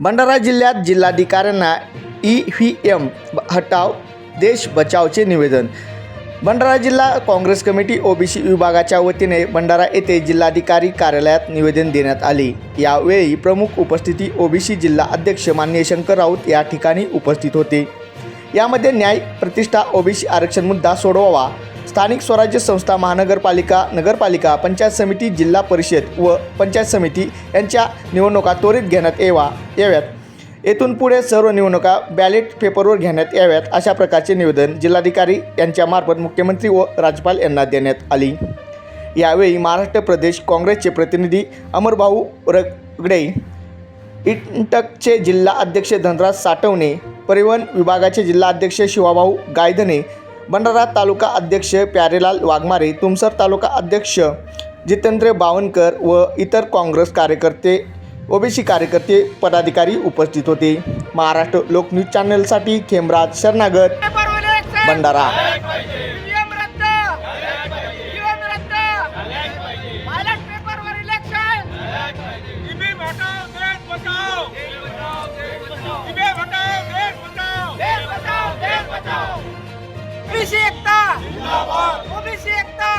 भंडारा जिल्ह्यात जिल्हाधिकाऱ्यांना E V M हटाव देश बचावचे निवेदन. भंडारा जिल्हा काँग्रेस कमिटी ओबीसी विभागाच्या वतीने भंडारा येथे जिल्हाधिकारी कार्यालयात निवेदन देण्यात आले. यावेळी प्रमुख उपस्थिती ओबीसी जिल्हा अध्यक्ष मान्य शंकर राऊत या ठिकाणी उपस्थित होते. यामध्ये न्याय प्रतिष्ठा ओबीसी आरक्षण मुद्दा सोडवावा. स्थानिक स्वराज्य संस्था महानगरपालिका नगरपालिका पंचायत समिती जिल्हा परिषद व पंचायत समिती यांच्या निवडणुका त्वरित घेण्यात यावा याव्यात. येथून पुढे सर्व निवडणुका बॅलेट पेपरवर घेण्यात याव्यात अशा प्रकारचे निवेदन जिल्हाधिकारी यांच्यामार्फत मुख्यमंत्री व राज्यपाल यांना देण्यात आली. यावेळी महाराष्ट्र प्रदेश काँग्रेसचे प्रतिनिधी अमरभाऊ रगडे इंटकचे जिल्हा अध्यक्ष धनराज साठवणे परिवहन विभागाचे जिल्हा अध्यक्ष शिवाभाऊ गायधने भंडारा तालुका अध्यक्ष प्यारेलाल वाघमारे तुमसर तालुका अध्यक्ष जितेंद्र बावनकर व इतर काँग्रेस कार्यकर्ते ओबीसी कार्यकर्ते पदाधिकारी उपस्थित होते. महाराष्ट्र लोकन्यूज चॅनलसाठी खेमराज शरणागत! भंडारा. ओबीसी एकता ओबीसी एकता